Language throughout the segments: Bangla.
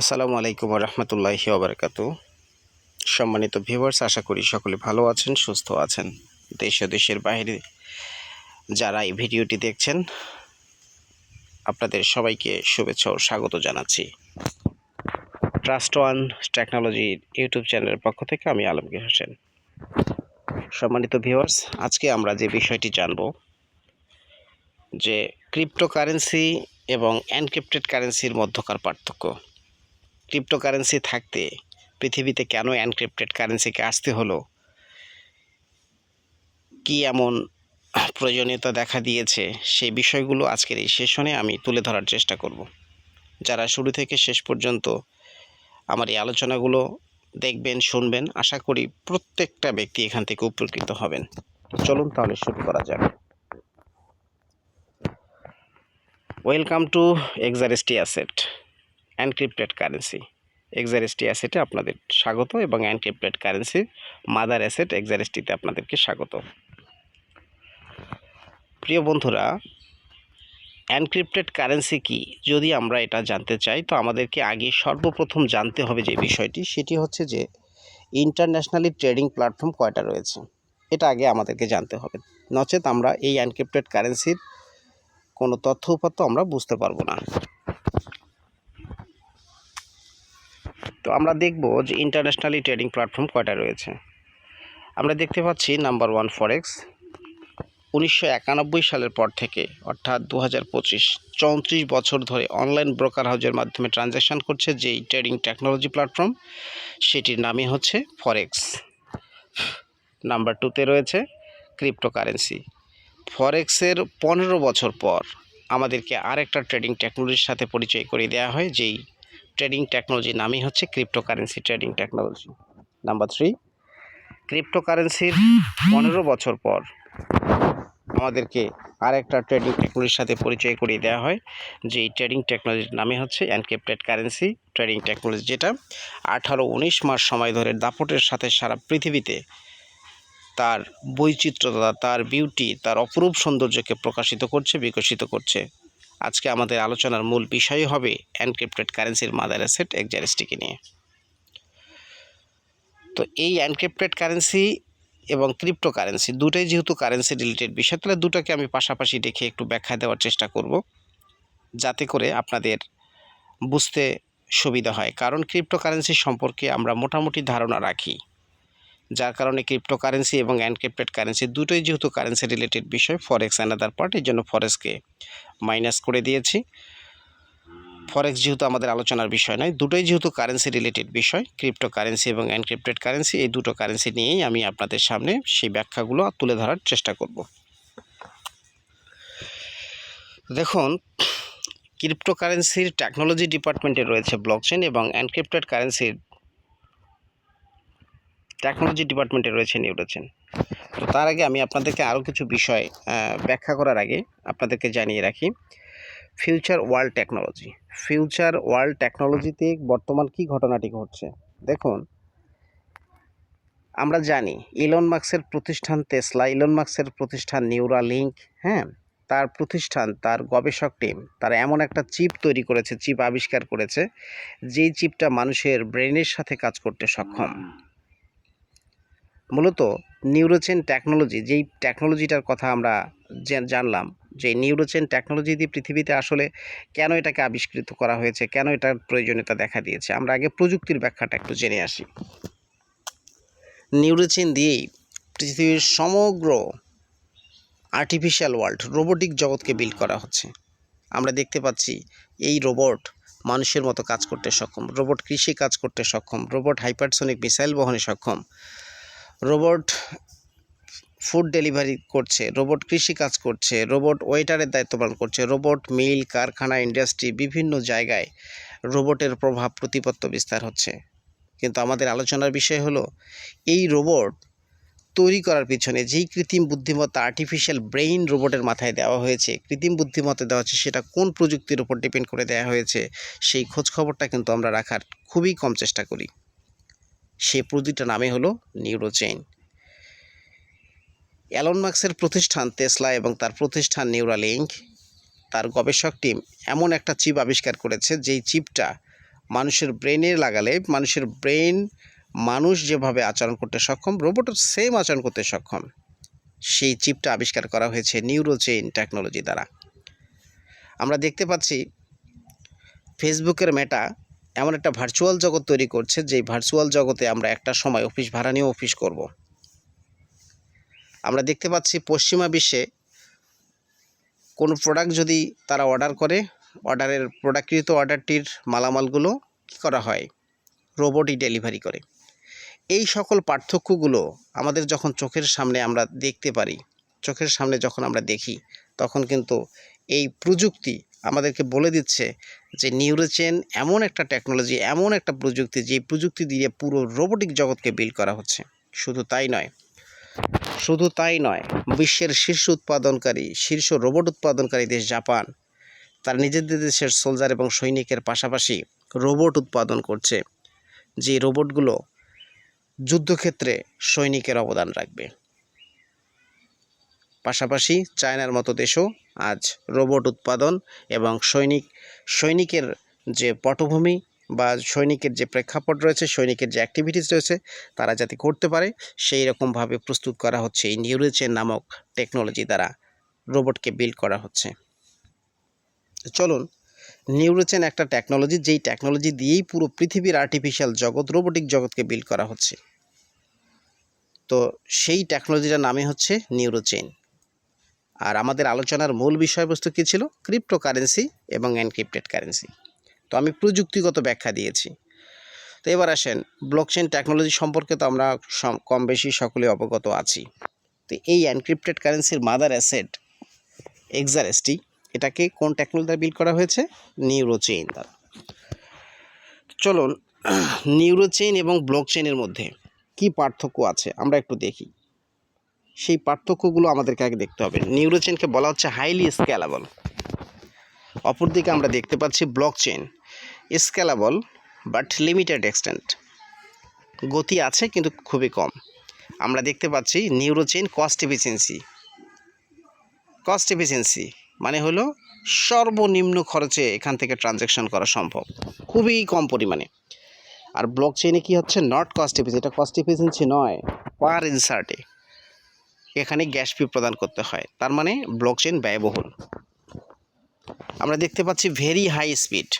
আসসালামু আলাইকুম রহমতুল্লাহি ওবরাকাতু। সম্মানিত ভিউয়ার্স, আশা করি সকলে ভালো আছেন, সুস্থ আছেন। দেশ ও দেশের বাইরে যারা এই ভিডিওটি দেখছেন, আপনাদের সবাইকে শুভেচ্ছা ও স্বাগত জানাচ্ছি। ট্রাস্ট ওয়ান টেকনোলজি ইউটিউব চ্যানেলের পক্ষ থেকে আমি আলমগীর হোসেন। সম্মানিত ভিউয়ার্স, আজকে আমরা যে বিষয়টি জানব, যে ক্রিপ্টোকারেন্সি এবং এনক্রিপ্টেড কারেন্সির মধ্যকার পার্থক্য। ক্রিপ্টোকারেন্সি থাকতে পৃথিবীতে কেন এনক্রিপ্টেড কারেন্সিকে আসতে হলো? কি এমন প্রয়োজনীয়তা দেখা দিয়েছে? সেই বিষয়গুলো আজকের এই সেশনে আমি তুলে ধরার চেষ্টা করব। যারা শুরু থেকে শেষ পর্যন্ত আমার এই আলোচনাগুলো দেখবেন, শুনবেন, আশা করি প্রত্যেকটা ব্যক্তি এখান থেকে উপকৃত হবেন। চলুন তাহলে শুরু করা যাক। Welcome to Exaresti asset encrypted currency Exaresti অ্যাসেটে আপনাদের স্বাগত এবং এনক্রিপ্টেড কারেন্সি মাদার অ্যাসেট এক্সারেস্টিতে আপনাদেরকে স্বাগত। প্রিয় বন্ধুরা এনক্রিপ্টেড কারেন্সি কি? যদি আমরা এটা জানতে চাই, তো আমাদেরকে আগে সর্বপ্রথম জানতে হবে যে বিষয়টি, সেটি হচ্ছে যে ইন্টারন্যাশনালি ট্রেডিং প্ল্যাটফর্ম কয়টা রয়েছে। এটা আগে আমাদেরকে জানতে হবে। নচেত আমরা এই এনক্রিপ্টেড কারেন্সির কোনো তথ্য উপাত্ত আমরা বুঝতে পারব না। তো আমরা দেখব যে ইন্টারন্যাশনালি ট্রেডিং প্ল্যাটফর্ম কয়টা রয়েছে। আমরা দেখতে পাচ্ছি নাম্বার ওয়ান ফরেক্স উনিশশো একানব্বই সালের পর থেকে, অর্থাৎ দু হাজার চৌত্রিশ বছর ধরে অনলাইন ব্রোকার হাউজের মাধ্যমে ট্রানজ্যাকশন করছে যেই ট্রেডিং টেকনোলজি প্ল্যাটফর্ম সেটির নামই হচ্ছে ফরেক্স নাম্বার টুতে রয়েছে ক্রিপ্টোকারেন্সি ফরেক্সের পনেরো বছর পর আমাদেরকে আরেকটা ট্রেডিং টেকনোলজির সাথে পরিচয় করিয়ে দেওয়া হয়, যেই ট্রেডিং টেকনোলজি নামই হচ্ছে cryptocurrency trading technology number three ক্রিপ্টোকারেন্সির পনেরো বছর পর আমাদেরকে আরেকটা ট্রেডিং টেকনোলজির সাথে পরিচয় করিয়ে দেওয়া হয় যে এই ট্রেডিং টেকনোলজির নামে হচ্ছে এনক্রিপ্টেড কারেন্সি ট্রেডিং টেকনোলজি যেটা আঠারো উনিশ মাস সময় ধরে দাপটের সাথে সারা পৃথিবীতে তার বৈচিত্র্যতা, তার বিউটি তার অপরূপ সৌন্দর্যকে প্রকাশিত করছে, বিকশিত করছে। আজকে আমাদের আলোচনার মূল বিষয় হবে এনক্রিপ্টেড কারেন্সির মাদার অ্যাসেট এক্সারেস্টিকে নিয়ে। তো এই এনক্রিপ্টেড কারেন্সি এবং ক্রিপ্টো কারেন্সি দুটোই যেহেতু কারেন্সি রিলেটেড বিষয়, তাহলে দুটোকে আমি পাশাপাশি রেখে একটু ব্যাখ্যা দেওয়ার চেষ্টা করব, যাতে করে আপনাদের বুঝতে সুবিধা হয়। কারণ ক্রিপ্টো কারেন্সি সম্পর্কে আমরা মোটামুটি ধারণা রাখি। যার কারণে ক্রিপ্টোকারেন্সি এবং এনক্রিপ্টেড কারেন্সি দুটোই যেহেতু কারেন্সি রিলেটেড বিষয় ফরেক্স অ্যানাদার পার্ট এর জন্য ফরেক্সকে মাইনাস করে দিয়েছি। ফরেক্স যেহেতু আমাদের আলোচনার বিষয় নয়, দুটোই যেহেতু কারেন্সি রিলেটেড বিষয় ক্রিপ্টোকারেন্সি এবং এনক্রিপ্টেড কারেন্সি এই দুটো কারেন্সি নিয়েই আমি আপনাদের সামনে সেই ব্যাখ্যাগুলো তুলে ধরার চেষ্টা করব। দেখুন ক্রিপ্টোকারেন্সির টেকনোলজি ডিপার্টমেন্টে রয়েছে ব্লকচেন এবং এনক্রিপ্টেড কারেন্সির টেকনোলজি ডিপার্টমেন্টে রয়েছে নিউরোচেন তো তার আগে আমি আপনাদেরকে আরও কিছু বিষয় ব্যাখ্যা করার আগে আপনাদেরকে জানিয়ে রাখি future world technology future world টেকনোলজিতে বর্তমান কি ঘটনাটি ঘটছে? দেখুন, আমরা জানি ইলন মার্কসের প্রতিষ্ঠান তেসলা ইলন মার্কসের প্রতিষ্ঠান নিউরা লিঙ্ক হ্যাঁ? তার প্রতিষ্ঠান, তার গবেষক টিম তারা এমন একটা চিপ তৈরি করেছে চিপ আবিষ্কার করেছে, যেই চিপটা মানুষের ব্রেনের সাথে কাজ করতে সক্ষম। মূলত নিউরোচেন টেকনোলজি যেই টেকনোলজিটার কথা আমরা জানলাম, যে নিউরোচেন টেকনোলজি দিয়ে পৃথিবীতে আসলে কেন এটাকে আবিষ্কৃত করা হয়েছে, কেন এটার প্রয়োজনীয়তা দেখা দিয়েছে, আমরা আগে প্রযুক্তির ব্যাখ্যাটা একটু জেনে আসি। নিউরোচেন দিয়েই পৃথিবীর সমগ্র আর্টিফিশিয়াল ওয়ার্ল্ড রোবোটিক জগৎকে বিল্ড করা হচ্ছে। আমরা দেখতে পাচ্ছি এই রোবট মানুষের মতো কাজ করতে সক্ষম রোবট কৃষি কাজ করতে সক্ষম রোবট হাইপারসোনিক মিসাইল বহনে সক্ষম। রোবট ফুড ডেলিভারি করছে, রোবট কৃষি কাজ করছে, রোবট ওয়েটারের দায়িত্ব পালন করছে, রোবট মিল, কারখানা, ইন্ডাস্ট্রি, বিভিন্ন জায়গায় রোবটের প্রভাব প্রতিপত্ত বিস্তার হচ্ছে। কিন্তু আমাদের আলোচনার বিষয় হলো, এই রোবট তৈরি করার পিছনে যেই কৃত্রিম বুদ্ধিমত্তা আর্টিফিশিয়াল ব্রেইন রোবটের মাথায় দেওয়া হয়েছে, কৃত্রিম বুদ্ধিমত্তা দেওয়া হচ্ছে, সেটা কোন প্রযুক্তির উপর ডিপেন্ড করে দেওয়া হয়েছে, সেই খোঁজ খবরটা কিন্তু আমরা রাখার খুবই কম চেষ্টা করি। সেই প্রতিটা নামে হলো নিউরোচেইন। অ্যালন মার্কসের প্রতিষ্ঠান তেসলা এবং তার প্রতিষ্ঠান নিউরালিঙ্ক তার গবেষক টিম এমন একটা চিপ আবিষ্কার করেছে যেই চিপটা মানুষের ব্রেনে লাগালে মানুষের ব্রেন মানুষ যেভাবে আচরণ করতে সক্ষম, রোবটও সেম আচরণ করতে সক্ষম। সেই চিপটা আবিষ্কার করা হয়েছে নিউরোচেইন টেকনোলজি দ্বারা। আমরা দেখতে পাচ্ছি, ফেসবুকের মেটা এমন একটা ভার্চুয়াল জগৎ তৈরি করছে যেই ভার্চুয়াল জগতে আমরা একটা সময় অফিস ভাড়া নিয়ে অফিস করব। আমরা দেখতে পাচ্ছি পশ্চিমা বিশ্বে কোনো প্রোডাক্ট যদি তারা অর্ডার করে অর্ডারের প্রোডাক্টকৃত অর্ডারটির মালামালগুলো কী করা হয়? রোবটই ডেলিভারি করে। এই সকল পার্থক্যগুলো আমাদের যখন চোখের সামনে আমরা দেখতে পারি, চোখের সামনে যখন আমরা দেখি, তখন কিন্তু এই প্রযুক্তি আমাদেরকে বলে দিচ্ছে যে নিউরোচেন এমন একটা টেকনোলজি এমন একটা প্রযুক্তি, যে প্রযুক্তি দিয়ে পুরো রোবোটিক জগৎকে বিল করা হচ্ছে। শুধু তাই নয়, শুধু তাই নয়, বিশ্বের শীর্ষ উৎপাদনকারী, শীর্ষ রোবট উৎপাদনকারী দেশ জাপান, তার নিজেদের দেশের সোলজার এবং সৈনিকের পাশাপাশি রোবট উৎপাদন করছে, যে রোবটগুলো যুদ্ধক্ষেত্রে সৈনিকের অবদান রাখবে। পাশাপাশি চায়নার মতো দেশও আজ রোবট উৎপাদন এবং সৈনিক, সৈনিকের যে পটভূমি বা সৈনিকের যে প্রেক্ষাপট রয়েছে, সৈনিকের যে অ্যাক্টিভিটিস রয়েছে, তারা যাতে করতে পারে, সেই রকমভাবে প্রস্তুত করা হচ্ছে এই নিউরোচেন নামক টেকনোলজি দ্বারা রোবটকে বিল্ড করা হচ্ছে। চলুন নিউরোচেন একটা টেকনোলজি যেই টেকনোলজি দিয়েই পুরো পৃথিবীর আর্টিফিশিয়াল জগৎ রোবোটিক জগৎকে বিল্ড করা হচ্ছে। তো সেই টেকনোলজিটার নামই হচ্ছে নিউরোচেন আর আমাদের আলোচনার মূল বিষয়বস্তু কী ছিল? ক্রিপ্টোকারেন্সি এবং এনক্রিপ্টেড কারেন্সি তো আমি প্রযুক্তিগত ব্যাখ্যা দিয়েছি। তো এবার আসেন ব্লকচেন টেকনোলজি সম্পর্কে তো আমরা কম বেশি সকলে অবগত আছি। তো এই এনক্রিপ্টেড কারেন্সির মাদার অ্যাসেট এক্সারেসটি এটাকে কোন টেকনোলজি দ্বারা বিল্ড করা হয়েছে? নিউরোচেইন দ্বারা। চলুন নিউরোচেইন এবং ব্লকচেইনের মধ্যে কি পার্থক্য আছে? আমরা একটু দেখি। সেই পার্থক্যগুলো আমাদেরকে আগে দেখতে হবে। নিউরোচেনকে বলা হচ্ছে হাইলি স্কেলাবল অপরদিকে আমরা দেখতে পাচ্ছি blockchain scalable but limited extent গতি আছে কিন্তু খুবই কম। আমরা দেখতে পাচ্ছি Neurochain cost efficiency cost efficiency মানে হলো সর্বনিম্ন খরচে এখান থেকে ট্রানজ্যাকশন করা সম্ভব। খুবই কম পরিমাণে। আর ব্লক চেইনে কী হচ্ছে? নট কস্ট এফিসিয়েন্সি এটা কস্ট এফিসিয়েন্সি নয়। পার ইনসার্টে এখানে গ্যাস ফি প্রদান করতে হয়। তার মানে ব্লক চেইন ব্যয়বহুল। আমরা দেখতে পাচ্ছি very high speed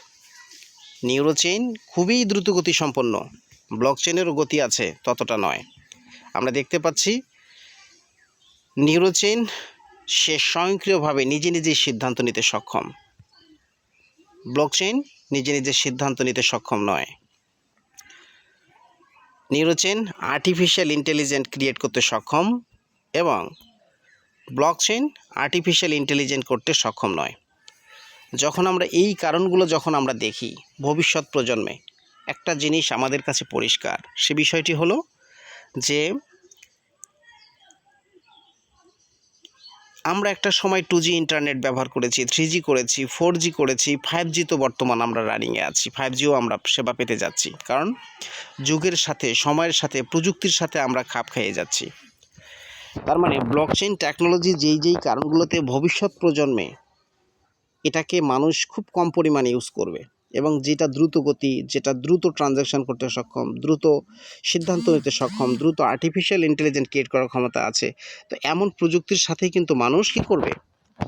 Neurochain খুবই দ্রুতগতি সম্পন্ন। ব্লক চেইনেরও গতি আছে, ততটা নয়। আমরা দেখতে পাচ্ছি নিউরো চেইন সে স্বয়ংক্রিয়ভাবে নিজে নিজেই সিদ্ধান্ত নিতে সক্ষম। ব্লক চেইন নিজে নিজে সিদ্ধান্ত নিতে সক্ষম নয়। নিউরোচেন আর্টিফিশিয়াল ইন্টেলিজেন্ট ক্রিয়েট করতে সক্ষম। এবং ব্লকচেন আর্টিফিশিয়াল ইন্টেলিজেন্ট করতে সক্ষম নয়। যখন আমরা এই কারণগুলো যখন আমরা দেখি ভবিষ্যৎ প্রজন্মে, একটা জিনিস আমাদের কাছে পরিষ্কার, সে বিষয়টি হলো যে আমরা একটা সময় টু জি ইন্টারনেট ব্যবহার করেছি থ্রি জি করেছি ফোর জি করেছি ফাইভ জি তো বর্তমান আমরা রানিংয়ে আছি ফাইভ জিও আমরা সেবা পেতে যাচ্ছি। কারণ যুগের সাথে, সময়ের সাথে, প্রযুক্তির সাথে আমরা খাপ খাইয়ে যাচ্ছি। তার মানে ব্লকচেন টেকনোলজি যেই যেই কারণগুলোতে ভবিষ্যৎ প্রজন্মে এটাকে মানুষ খুব কম পরিমাণে ইউজ করবে এবং যেটা দ্রুত গতি, যেটা দ্রুত ট্রানজ্যাকশন করতে সক্ষম, দ্রুত সিদ্ধান্ত নিতে সক্ষম, দ্রুত আর্টিফিশিয়াল ইন্টেলিজেন্ট ক্রিয়েট করার ক্ষমতা আছে, তো এমন প্রযুক্তির সাথেই কিন্তু মানুষ কী করবে?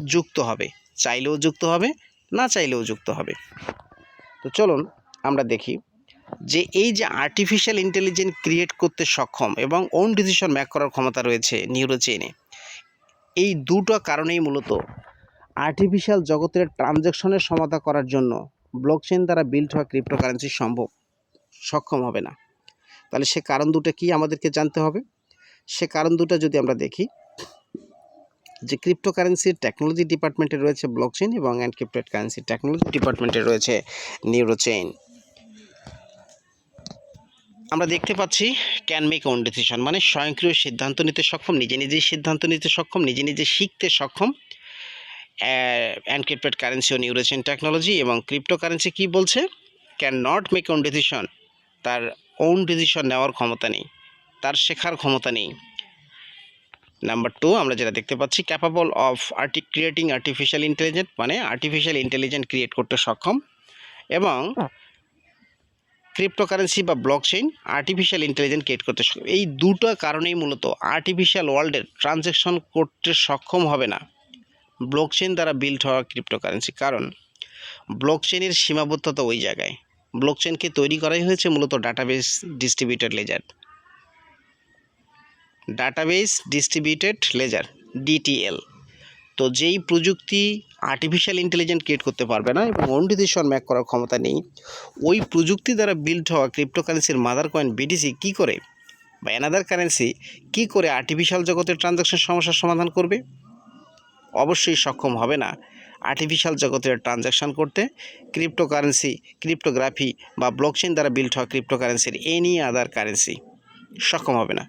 যুক্ত হবে। চাইলেও যুক্ত হবে, না চাইলেও যুক্ত হবে। তো চলুন আমরা দেখি যে এই যে আর্টিফিশিয়াল ইন্টেলিজেন্ট ক্রিয়েট করতে সক্ষম এবং ওন ডিসিশন ম্যাক করার ক্ষমতা রয়েছে নিউরোচেনে এই দুটো কারণেই মূলত আর্টিফিশিয়াল জগতের ট্রানজ্যাকশনের সমাধা করার জন্য ব্লকচেন দ্বারা বিল্ড হওয়া ক্রিপ্টোকারেন্সি সম্ভব, সক্ষম হবে না। তাহলে সে কারণ দুটো কি আমাদেরকে জানতে হবে? সে কারণ দুটো যদি আমরা দেখি, যে ক্রিপ্টোকারেন্সির টেকনোলজি ডিপার্টমেন্টে রয়েছে ব্লকচেন এবং এনক্রিপ্টেড কারেন্সি টেকনোলজি ডিপার্টমেন্টে রয়েছে নিউরোচেইন আমরা দেখতে পাচ্ছি ক্যান মেক ওন ডিসিশন মানে স্বয়ংক্রিয় সিদ্ধান্ত নিতে সক্ষম, নিজে নিজেই সিদ্ধান্ত নিতে সক্ষম, নিজে নিজে শিখতে সক্ষম। এনক্রিপ্টেড কারেন্সি ও নিউরোচেন টেকনোলজি এবং ক্রিপ্টো কারেন্সি কী বলছে? Can not make own decision তার ওন ডিসিশন নেওয়ার ক্ষমতা নেই, তার শেখার ক্ষমতা নেই। নাম্বার টু আমরা যেটা দেখতে পাচ্ছি capable of arti creating artificial intelligent মানে আর্টিফিশিয়াল ইন্টেলিজেন্ট ক্রিয়েট করতে সক্ষম এবং ক্রিপ্টোকারেন্সি বা blockchain artificial intelligence create করতে সক্ষম এই দুটো কারণেই মূলত আর্টিফিশিয়াল ওয়ার্ল্ডের ট্রানজ্যাকশন করতে সক্ষম হবে না। ব্লক চেইন দ্বারা বিল্ড হওয়া ক্রিপ্টোকারেন্সি কারণ ব্লক চেইনের সীমাবদ্ধতা ওই জায়গায়। ব্লক চেইনকে তৈরি করাই হয়েছে মূলত database distributed ledger database distributed ledger DTL তো যেই প্রযুক্তি আর্টিফিশিয়াল ইন্টেলিজেন্স ক্রিয়েট করতে পারবে না এবং ওন ডিসিশন ম্যাক করার ক্ষমতা নেই, ওই প্রযুক্তি দ্বারা বিল্ড হওয়া ক্রিপ্টোকারেন্সির মাদার কয়েন বিটিসি কী করে বা অ্যানাদার কারেন্সি কী করে আর্টিফিশিয়াল জগতের ট্রানজাকশন সমস্যার সমাধান করবে? অবশ্যই সক্ষম হবে না আর্টিফিশিয়াল জগতের ট্রানজাকশান করতে ক্রিপ্টোকারেন্সি ক্রিপ্টোগ্রাফি বা ব্লকচেন দ্বারা বিল্ড হওয়া ক্রিপ্টোকারেন্সির এনি আদার কারেন্সি সক্ষম হবে না।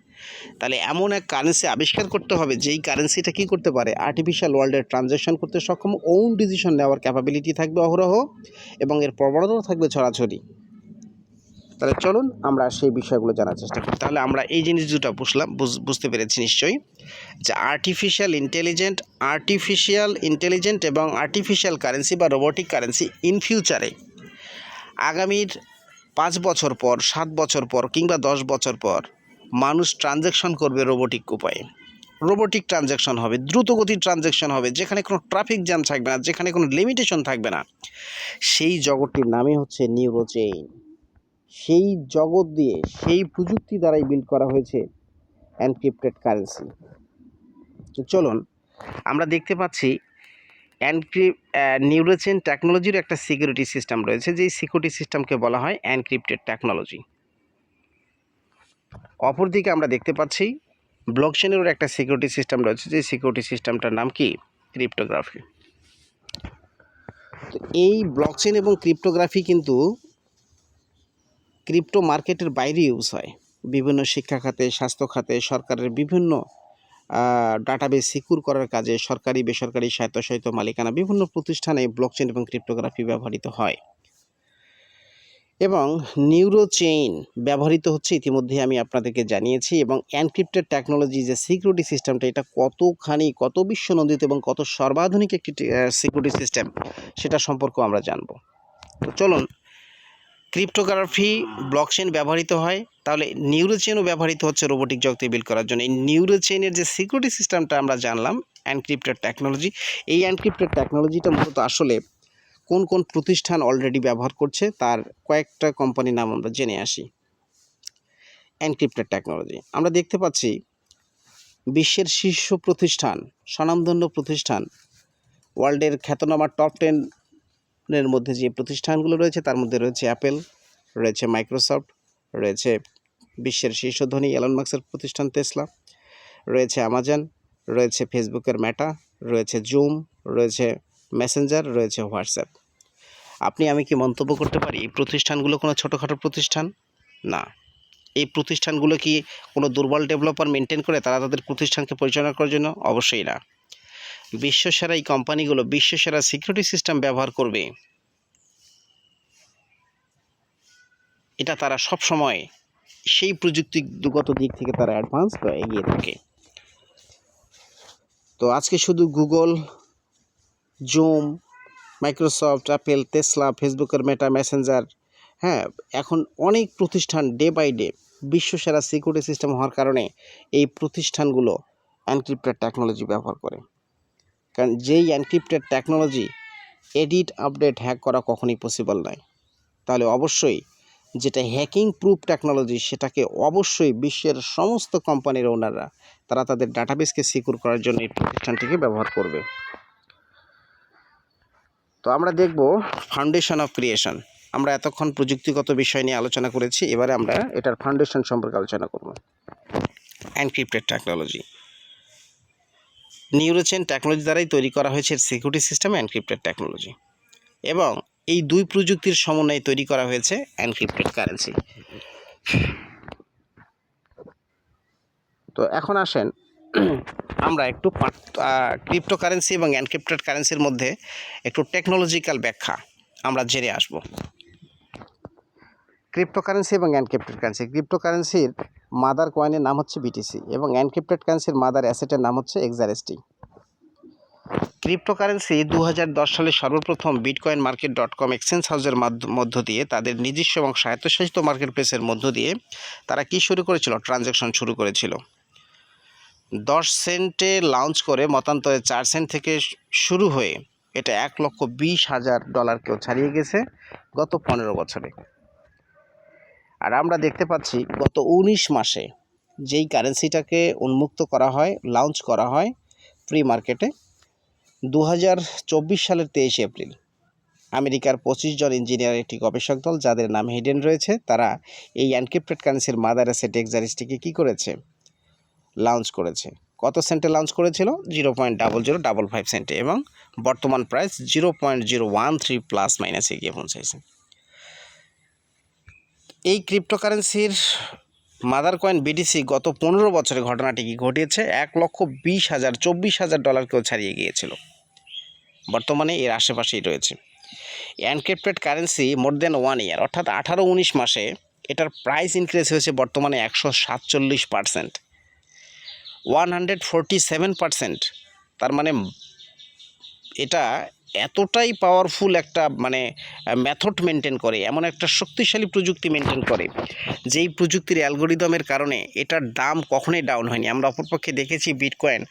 তাহলে এমন এক কারেন্সি আবিষ্কার করতে হবে, যেই কারেন্সিটা কী করতে পারে? আর্টিফিশিয়াল ওয়ার্ল্ডের ট্রানজ্যাকশন করতে সক্ষম ওন ডিসিশন নেওয়ার ক্যাপাবিলিটি থাকবে অহরহ এবং এর প্রবণতাও থাকবে ছড়াছড়ি। তাহলে চলুন আমরা সেই বিষয়গুলো জানার চেষ্টা করি। তাহলে আমরা এই জিনিস দুটো বুঝলাম, বুঝ- বুঝতে পেরেছি নিশ্চয়ই। যে আর্টিফিশিয়াল ইন্টেলিজেন্ট আর্টিফিশিয়াল ইন্টেলিজেন্ট এবং আর্টিফিশিয়াল কারেন্সি বা রোবোটিক কারেন্সি ইন ফিউচারে আগামীর পাঁচ বছর পর, সাত বছর পর কিংবা দশ বছর পর মানুষ ট্রানজ্যাকশন করবে রোবোটিক উপায়ে। রোবোটিক ট্রানজ্যাকশন হবে, দ্রুতগতির ট্রানজ্যাকশন হবে, যেখানে কোনো ট্রাফিক জ্যাম থাকবে না, যেখানে কোনো লিমিটেশন থাকবে না। সেই জগৎটির নামই হচ্ছে নিউরোচেইন সেই জগৎ দিয়ে সেই প্রযুক্তি দ্বারাই বিল্ড করা হয়েছে এনক্রিপ্টেড কারেন্সি তো চলুন, আমরা দেখতে পাচ্ছি এনক্রিপ নিউরোচেন টেকনোলজির একটা সিকিউরিটি সিস্টেম রয়েছে, যেই সিকিউরিটি সিস্টেমকে বলা হয় এনক্রিপ্টেড টেকনোলজি অপরদিকে আমরা দেখতে পাচ্ছি ব্লকচেনেরও একটা সিকিউরিটি সিস্টেম রয়েছে, যে সিকিউরিটি সিস্টেমটার নাম কি? ক্রিপ্টোগ্রাফি তো এই ব্লকচেন এবং ক্রিপ্টোগ্রাফি কিন্তু ক্রিপ্টো মার্কেটের বাইরে ইউজ হয়। বিভিন্ন শিক্ষা খাতে, স্বাস্থ্য খাতে, সরকারের বিভিন্ন ডাটাবেস সিকিউর করার কাজে সরকারি, বেসরকারি, স্বায়ত্তশাসিত মালিকানা বিভিন্ন প্রতিষ্ঠানে ব্লকচেন এবং ক্রিপ্টোগ্রাফি ব্যবহৃত হয়। এবং নিউরো চেইন ব্যবহৃত হচ্ছে ইতিমধ্যে আমি আপনাদেরকে জানিয়েছি এবং এনক্রিপ্টেড টেকনোলজি যে সিকিউরিটি সিস্টেমটা এটা কতখানি, কত বিশ্বনন্দিত এবং কত সর্বাধুনিক একটি সিকিউরিটি সিস্টেম সেটা সম্পর্কেও আমরা জানব। তো চলুন ক্রিপ্টোগ্রাফি ব্লকচেন ব্যবহৃত হয়। তাহলে নিউরোচেনও ব্যবহৃত হচ্ছে রোবোটিক জগতে বিল করার জন্য। এই নিউরোচেনের যে সিকিউরিটি সিস্টেমটা আমরা জানলাম এনক্রিপ্টেড টেকনোলজি এই এনক্রিপ্টেড টেকনোলজিটা মূলত আসলে কোন কোন প্রতিষ্ঠান অলরেডি ব্যবহার করছে, তার কয়েকটা কোম্পানির নাম আমরা জেনে আসি। এনক্রিপ্টেড টেকনোলজি আমরা দেখতে পাচ্ছি, বিশ্বের শীর্ষ প্রতিষ্ঠান, স্বনামধন্য প্রতিষ্ঠান, ওয়ার্ল্ডের খ্যাতনামা টপ টেন এর মধ্যে যে প্রতিষ্ঠানগুলো রয়েছে, তার মধ্যে রয়েছে অ্যাপেল রয়েছে মাইক্রোসফট রয়েছে বিশ্বের শীর্ষ ধনী এলন মার্কসের প্রতিষ্ঠান তেসলা রয়েছে অ্যামাজন রয়েছে ফেসবুকের ম্যাটা রয়েছে জুম রয়েছে মেসেঞ্জার রয়েছে হোয়াটসঅ্যাপ আপনি, আমি কি মন্তব্য করতে পারি? এই প্রতিষ্ঠানগুলো কোনো ছোটোখাটো প্রতিষ্ঠান? না। এই প্রতিষ্ঠানগুলো কি কোনো দুর্বল ডেভেলপার মেনটেন করে তারা তাদের প্রতিষ্ঠানকে পরিচালনা করার জন্য? অবশ্যই না। বিশ্বসেরা এই কোম্পানিগুলো বিশ্বসেরা সিকিউরিটি সিস্টেম ব্যবহার করবে। এটা তারা সব সময় সেই প্রযুক্তিগত দিক থেকে তারা অ্যাডভান্স বা এগিয়ে থাকে। তো আজকে শুধু Google Zoom Microsoft Apple Tesla ফেসবুকের মেটা মেসেঞ্জার হ্যাঁ এখন অনেক প্রতিষ্ঠান ডে বাই ডে বিশ্বসেরা সিকিউরিটি সিস্টেম হওয়ার কারণে এই প্রতিষ্ঠানগুলো অ্যানক্রিপ্টেড টেকনোলজি ব্যবহার করে। কারণ যেই encrypted technology edit update hack করা কখনই পসিবল নয়। তাহলে অবশ্যই যেটা হ্যাকিং প্রুফ টেকনোলজি সেটাকে অবশ্যই বিশ্বের সমস্ত কোম্পানির ওনাররা তারা তাদের ডাটাবেসকে সিকিউর করার জন্য এই প্রতিষ্ঠানটিকে ব্যবহার করবে। তো আমরা দেখব ফাউন্ডেশন অফ ক্রিয়েশন আমরা এতক্ষণ প্রযুক্তিগত বিষয় নিয়ে আলোচনা করেছি, এবারে আমরা এটার ফাউন্ডেশন সম্পর্কে আলোচনা করব। এনক্রিপ্টেড টেকনোলজি নিউরোচেন টেকনোলজি দ্বারাই তৈরি করা হয়েছে সিকিউরিটি সিস্টেম এনক্রিপ্টেড টেকনোলজি এবং এই দুই প্রযুক্তির সমন্বয়ে তৈরি করা হয়েছে এনক্রিপ্টেড কারেন্সি তো এখন আসেন আমরা একটু ক্রিপ্টো কারেন্সি এবং এনক্রিপ্টেড কারেন্সির মধ্যে একটু টেকনোলজিক্যাল ব্যাখ্যা আমরা জেনে আসব। ক্রিপ্টোকারেন্সি এবং এনক্রিপ্টেড কারেন্সি ক্রিপ্টোকারেন্সির মাদার কয়েনের নাম হচ্ছে বিটিসি এবং এনক্রিপ্টেড কারেন্সির মাদার অ্যাসেটের নাম হচ্ছে এক্সারেস্টি ক্রিপ্টোকারেন্সি দু হাজার দশ সালে সর্বপ্রথম Bitcoin market dot com exchange হাউসের মধ্য দিয়ে তাদের নিজস্ব এবং স্বায়ত্তশাসিত মার্কেট প্লেসের মধ্য দিয়ে তারা কি শুরু করেছিল? ট্রানজ্যাকশন শুরু করেছিল। দশ সেন্টে লঞ্চ করে মতান্তরে চার সেন্ট থেকে শুরু হয়ে এটা এক লক্ষ বিশ হাজার ডলারকেও ছাড়িয়ে গেছে গত পনেরো বছরে। আর আমরা দেখতে পাচ্ছি গত উনিশ মাসে যেই কারেন্সিটাকে উন্মুক্ত করা হয় লঞ্চ করা হয় প্রি মার্কেটে দু হাজার চব্বিশ সালের তেইশে এপ্রিল। আমেরিকার পঁচিশ জন ইঞ্জিনিয়ার একটি গবেষক দল যাদের নাম হিডেন রয়েছে, তারা এই অ্যানক্রিপ্টেড কারেন্সির মাদার অ্যাসেট এক্সারিসটিকে কী করেছে? লঞ্চ করেছে। কত সেন্টে লঞ্চ করেছিল? Zero point double zero double five সেন্টে এবং বর্তমান price zero point zero one three plus মাইনাসে গিয়ে পৌঁছেছে। এই ক্রিপ্টোকারেন্সির মাদার কয়েন বিটিসি গত পনেরো বছরে ঘটনাটি কি ঘটিয়েছে? এক লক্ষ বিশ হাজার, চব্বিশ হাজার ডলারকেও ছাড়িয়ে গিয়েছিল। বর্তমানে এর আশেপাশেই রয়েছে। অ্যানক্রিপ্টেড কারেন্সি মোর দেন ওয়ান ইয়ার অর্থাৎ আঠারো উনিশ মাসে এটার প্রাইস ইনক্রিজ হয়েছে বর্তমানে একশো সাতচল্লিশ percent one hundred forty seven percent. তার মানে এটা এতটাই পাওয়ারফুল একটা মানে মেথড মেনটেন করে, এমন একটা শক্তিশালী প্রযুক্তি মেনটেন করে, যেই প্রযুক্তির অ্যালগোরিদমের কারণে এটার দাম কখনোই ডাউন হয়নি। আমরা অপরপক্ষে দেখেছি বিটকয়েন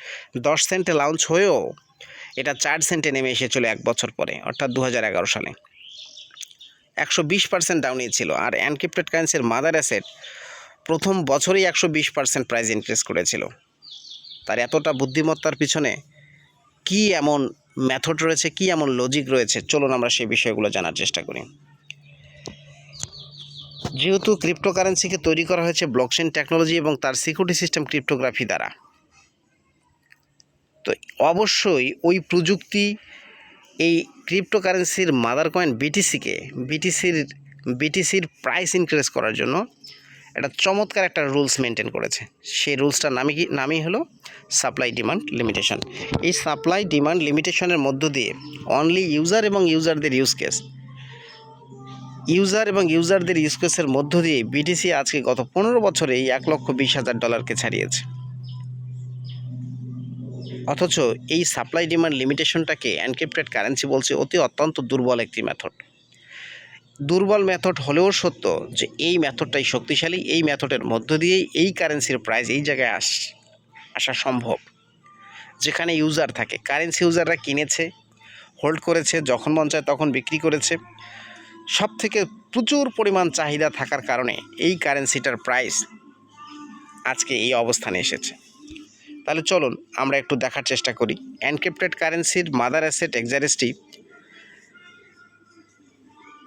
দশ সেন্টে লঞ্চ হয়েও এটা চার সেন্টে নেমে এসেছিল এক বছর পরে, অর্থাৎ দু হাজার এগারো সালে। একশো বিশ পার্সেন্ট ডাউনই ছিল, আর অ্যানক্রিপ্টেড কারেন্সির মাদার অ্যাসেট প্রথম বছরেই একশো বিশ পার্সেন্ট প্রাইস ইনক্রিজ করেছিল। তার এতটা বুদ্ধিমত্তার পিছনে কি এমন মেথড রয়েছে, কি এমন লজিক রয়েছে? চলুন আমরা সেই বিষয়গুলো জানার চেষ্টা করি। যেহেতু ক্রিপ্টোকারেন্সিকে তৈরি করা হয়েছে ব্লকচেন টেকনোলজি এবং তার সিকিউরিটি সিস্টেম ক্রিপ্টোগ্রাফি দ্বারা, তো অবশ্যই ওই প্রযুক্তি, এই ক্রিপ্টোকারেন্সির মাদার কয়েন বিটিসিকে বিটিসির বিটিসির প্রাইস ইনক্রিজ করার জন্য একটা চমৎকার একটা রুলস মেনটেন করেছে। সেই রুলসটার নামই কি নামই হলো সাপ্লাই ডিমান্ড লিমিটেশন। এই সাপ্লাই ডিমান্ড লিমিটেশনের মধ্য দিয়ে অনলি ইউজার এবং ইউজারদের ইউজ কেস ইউজার এবং ইউজারদের ইউজ কেসের মধ্য দিয়ে বিটিসি আজকে গত পনেরো বছরে এই এক লক্ষ বিশ হাজার ডলারকে ছাড়িয়েছে। অথচ এই সাপ্লাই ডিমান্ড লিমিটেশনটাকে এনক্রিপ্টেড কারেন্সি বলছে, অতি অত্যন্ত দুর্বল একটি মেথড দুর্বল মেথড হলেও সত্য যে এই মেথডটাই শক্তিশালী, এই মেথডের মধ্য দিয়েই এই কারেন্সির প্রাইস এই জায়গায় আস, আসা সম্ভব। যেখানে ইউজার থাকে। কারেন্সি ইউজাররা কিনেছে হোল্ড করেছে, যখন মন চায় তখন বিক্রি করেছে। সব থেকে প্রচুর পরিমাণ চাহিদা থাকার কারণে এই কারেন্সিটার প্রাইস আজকে এই অবস্থানে এসেছে। তাহলে চলুন, আমরা একটু দেখার চেষ্টা করি। এনক্রিপ্টেড কারেন্সির মাদার অ্যাসেট এক্সারেসটি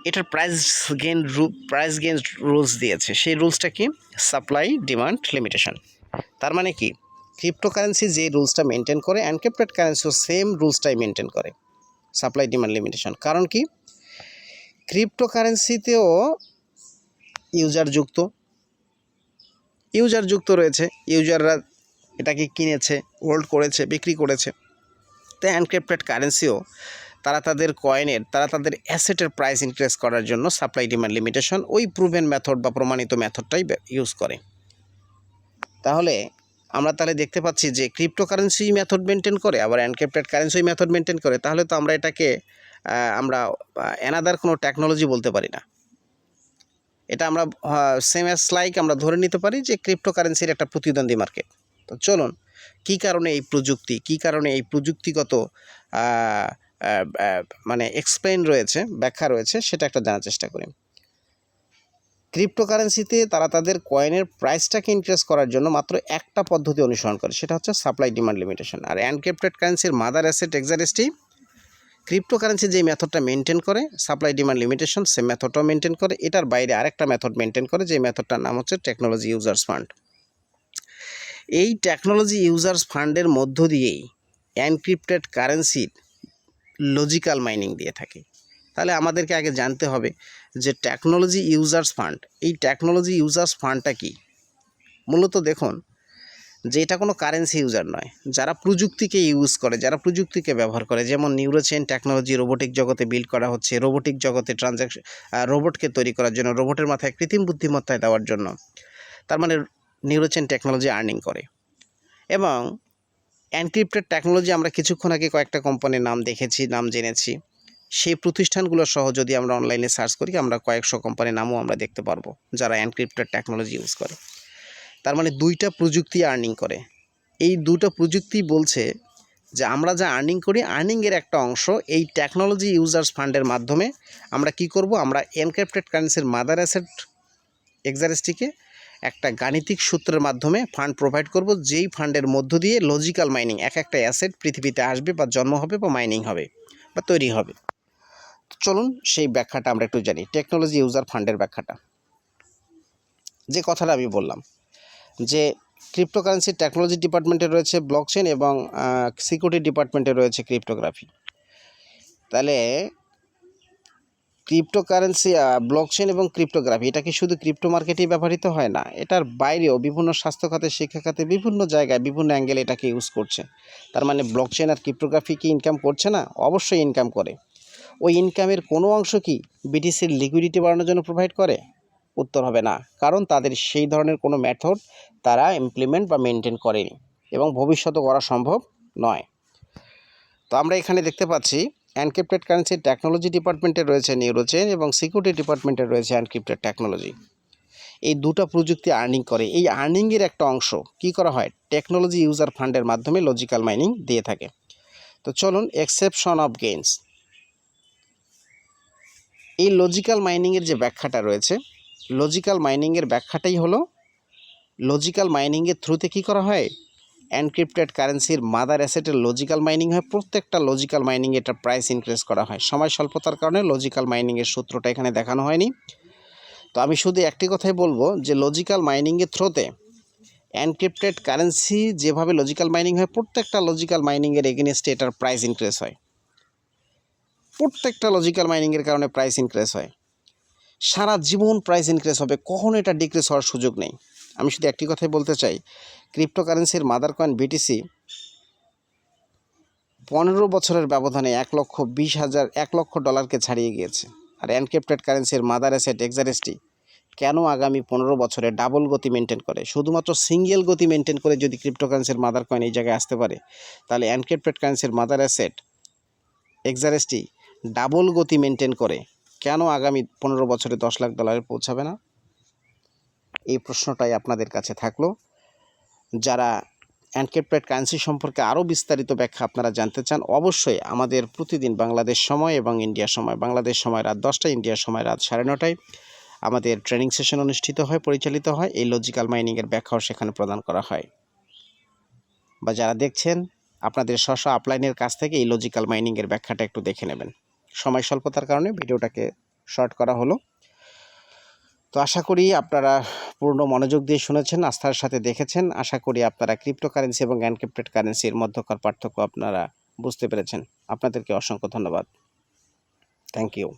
এটার price gain price gain rules দিয়েছে। সেই রুলসটা কি? সাপ্লাই ডিমান্ড লিমিটেশন তার মানে কি? ক্রিপ্টোকারেন্সি যে রুলসটা মেনটেন করে এনক্রিপ্টেড কারেন্সিও সেম রুলসটাই মেনটেন করে। সাপ্লাই ডিমান্ড লিমিটেশন কারণ কি? ক্রিপ্টোকারেন্সিতেও ইউজার যুক্ত। ইউজার যুক্ত রয়েছে। ইউজাররা এটাকে কিনেছে হোল্ড করেছে, বিক্রি করেছে। তো অ্যানক্রিপ্টেড কারেন্সিও তারা তাদের কয়েনের, তারা তাদের অ্যাসেটের প্রাইস ইনক্রিজ করার জন্য সাপ্লাই ডিমান্ড লিমিটেশন ওই প্রুভেন মেথড বা প্রমাণিত মেথডটাই ইউজ করে। তাহলে আমরা তাহলে দেখতে পাচ্ছি যে ক্রিপ্টোকারেন্সি মেথড মেনটেন করে, আবার এনক্রিপ্টেড কারেন্সি মেথড মেনটেন করে, তাহলে তো আমরা এটাকে আমরা অ্যানাদার কোনো টেকনোলজি বলতে পারি না। এটা আমরা সেম অ্যাস লাইক আমরা ধরে নিতে পারি যে ক্রিপ্টোকারেন্সির একটা প্রতিদ্বন্দ্বী মার্কেট তো চলুন, কী কারণে এই প্রযুক্তি, কী কারণে এই প্রযুক্তিগত মানে এক্সপ্লেন রয়েছে, ব্যাখ্যা রয়েছে, সেটা একটা জানার চেষ্টা করি। ক্রিপ্টোকারেন্সিতে তারা তাদের কয়েনের প্রাইসটাকে ইনক্রিজ করার জন্য মাত্র একটা পদ্ধতি অনুসরণ করে, সেটা হচ্ছে সাপ্লাই ডিমান্ড লিমিটেশন আর এনক্রিপ্টেড কারেন্সির মাদার অ্যাসেট এক্সারেস্টি ক্রিপ্টোকারেন্সি যে মেথডটা মেনটেন করে সাপ্লাই ডিমান্ড লিমিটেশন সে মেথডটাও মেনটেন করে, এটার বাইরে আরেকটা মেথড মেনটেন করে, যে মেথডটার নাম হচ্ছে টেকনোলজি ইউজার্স ফান্ড এই টেকনোলজি ইউজার্স ফান্ডের মধ্য দিয়েই অ্যানক্রিপ্টেড কারেন্সির লজিক্যাল মাইনিং দিয়ে থাকে। তাহলে আমাদেরকে আগে জানতে হবে যে টেকনোলজি ইউজার্স ফান্ড এই টেকনোলজি ইউজার্স ফান্ডটা কি? মূলত দেখুন, যে এটা কোনো কারেন্সি ইউজার নয়, যারা প্রযুক্তিকে ইউজ করে, যারা প্রযুক্তিকে ব্যবহার করে, যেমন নিউরোচেন টেকনোলজি রোবোটিক জগতে বিল্ড করা হচ্ছে রোবোটিক জগতে ট্রানজ্যাকশন রোবটকে তৈরি করার জন্য রোবটের মাথায় কৃত্রিম বুদ্ধিমত্তায় দেওয়ার জন্য। তার মানে নিউরোচেন টেকনোলজি আর্নিং করে। এবং এনক্রিপ্টেড টেকনোলজি আমরা কিছুক্ষণ আগে কয়েকটা কোম্পানির নাম দেখেছি, নাম জেনেছি। সেই প্রতিষ্ঠানগুলো সহ যদি আমরা অনলাইনে সার্চ করি, আমরা কয়েকশো কোম্পানির নামও আমরা দেখতে পারব, যারা এনক্রিপ্টেড টেকনোলজি ইউজ করে। তার মানে দুইটা প্রযুক্তি আর্নিং করে। এই দুটো প্রযুক্তি বলছে যে আমরা যা আর্নিং করি আর্নিংয়ের একটা অংশ এই টেকনোলজি ইউজার্স ফান্ডের মাধ্যমে আমরা কি করব? আমরা এনক্রিপ্টেড কারেন্সির মাদার অ্যাসেট এক্সারেস্টিকে একটা গাণিতিক সূত্রের মাধ্যমে ফান্ড প্রোভাইড করব, যেই ফান্ডের মধ্য দিয়ে লজিক্যাল মাইনিং এক একটা অ্যাসেট পৃথিবীতে আসবে বা জন্ম হবে বা মাইনিং হবে বা তৈরি হবে। চলুন সেই ব্যাখ্যাটা আমরা একটু জানি টেকনোলজি ইউজার ফান্ডের ব্যাখ্যাটা। যে কথাটা আমি বললাম, যে ক্রিপ্টোকারেন্সি টেকনোলজি ডিপার্টমেন্টে রয়েছে ব্লকচেন এবং সিকিউরিটি ডিপার্টমেন্টে রয়েছে ক্রিপ্টোগ্রাফি তাহলে ক্রিপ্টোকারেন্সি ব্লকচেন এবং ক্রিপ্টোগ্রাফি এটা কি শুধু ক্রিপ্টো মার্কেটেই ব্যবহৃত হয় না? এটার বাইরেও বিভিন্ন স্বাস্থ্য খাতে শিক্ষা খাতে বিভিন্ন জায়গায়, বিভিন্ন অ্যাঙ্গেলে এটাকে ইউজ করছে। তার মানে ব্লকচেন আর ক্রিপ্টোগ্রাফি কি ইনকাম করছে না? অবশ্যই ইনকাম করে। ওই ইনকামের কোনো অংশ কি বিটিসির লিকুইডিটি বাড়ানোর জন্য প্রোভাইড করে? উত্তর হবে না। কারণ তাদের সেই ধরনের কোনো মেথড তারা ইমপ্লিমেন্ট বা মেনটেন করেনি এবং ভবিষ্যতে করা সম্ভব নয়। তো আমরা এখানে দেখতে পাচ্ছি এনক্রিপ্টেড কারেন্সি টেকনোলজি ডিপার্টমেন্টে রয়েছে নিউরোচেন এবং সিকিউরিটি ডিপার্টমেন্টে রয়েছে এনক্রিপ্টেড টেকনোলজি এই দুটো প্রযুক্তি আর্নিং করে। এই আর্নিংয়ের একটা অংশ কি করা হয়? টেকনোলজি ইউজার ফান্ডের মাধ্যমে লজিক্যাল মাইনিং দিয়ে থাকে। তো চলুন এক্সেপশন অফ গেইনস এই লজিক্যাল মাইনিংয়ের যে ব্যাখ্যাটা রয়েছে লজিক্যাল মাইনিংয়ের ব্যাখ্যাটাই হলো লজিক্যাল মাইনিংয়ের থ্রুতে কী করা হয়? এনক্রিপ্টেড কারেন্সির মাদার অ্যাসেটের লজিক্যাল মাইনিং হয়। প্রত্যেকটা লজিক্যাল মাইনিং এটা প্রাইস ইনক্রিজ করা হয়। সময় স্বল্পতার কারণে লজিক্যাল মাইনিংয়ের সূত্রটা এখানে দেখানো হয়নি। তো আমি শুধু একটি কথাই বলব যে লজিক্যাল মাইনিংয়ের থ্রোতে এনক্রিপ্টেড কারেন্সি যেভাবে লজিক্যাল মাইনিং হয়, প্রত্যেকটা লজিক্যাল মাইনিংয়ের এগেনস্টে এটার প্রাইস ইনক্রিজ হয়। প্রত্যেকটা লজিক্যাল মাইনিংয়ের কারণে প্রাইস ইনক্রিজ হয়। সারা জীবন প্রাইস ইনক্রিজ হবে। কখনো এটা ডিক্রিজ হওয়ার সুযোগ নেই। আমি শুধু একটি কথাই বলতে চাই। ক্রিপ্টোকারেন্সির মাদার কয়েন বিটিসি পনেরো বছরের ব্যবধানে এক লক্ষ বিশ হাজার, এক লক্ষ ডলারকে ছাড়িয়ে গিয়েছে। আর এনক্রিপ্টেড কারেন্সির মাদার অ্যাসেট এক্সারেস্টি কেন আগামী পনেরো বছরে ডাবল গতি মেনটেন করে? শুধুমাত্র সিঙ্গেল গতি মেনটেন করে যদি ক্রিপ্টোকারেন্সির মাদার কয়েন এই জায়গায় আসতে পারে, তাহলে এনক্রিপ্টেড কারেন্সির মাদার অ্যাসেট এক্সারেস্টি ডাবল গতি মেনটেন করে কেন আগামী পনেরো বছরে দশ লাখ ডলারে পৌঁছাবে না? এই প্রশ্নটাই আপনাদের কাছে থাকল। যারা এনক্রিপ্টেড কারেন্সি সম্পর্কে আরও বিস্তারিত ব্যাখ্যা আপনারা জানতে চান, অবশ্যই আমাদের প্রতিদিন বাংলাদেশ সময় এবং ইন্ডিয়া সময়, বাংলাদেশ সময় রাত দশটায় ইন্ডিয়ার সময় রাত সাড়ে নটায় আমাদের ট্রেনিং সেশন অনুষ্ঠিত হয়, পরিচালিত হয়। এই লজিক্যাল মাইনিংয়ের ব্যাখ্যাও সেখানে প্রদান করা হয়। বা যারা দেখছেন, আপনাদের স্ব আপলাইনের কাছ থেকে এই লজিক্যাল মাইনিংয়ের ব্যাখ্যাটা একটু দেখে নেবেন। সময় স্বল্পতার কারণে ভিডিওটাকে শর্ট করা হলো। তো আশা করি আপনারা পূর্ণ মনোযোগ দিয়ে শুনেছেন, আস্থার সাথে দেখেছেন। আশা করি আপনারা ক্রিপ্টোকারেন্সি এবং অ্যানক্রিপ্টেড কারেন্সির মধ্যকার পার্থক্য আপনারা বুঝতে পেরেছেন। আপনাদেরকে অসংখ্য ধন্যবাদ। Thank you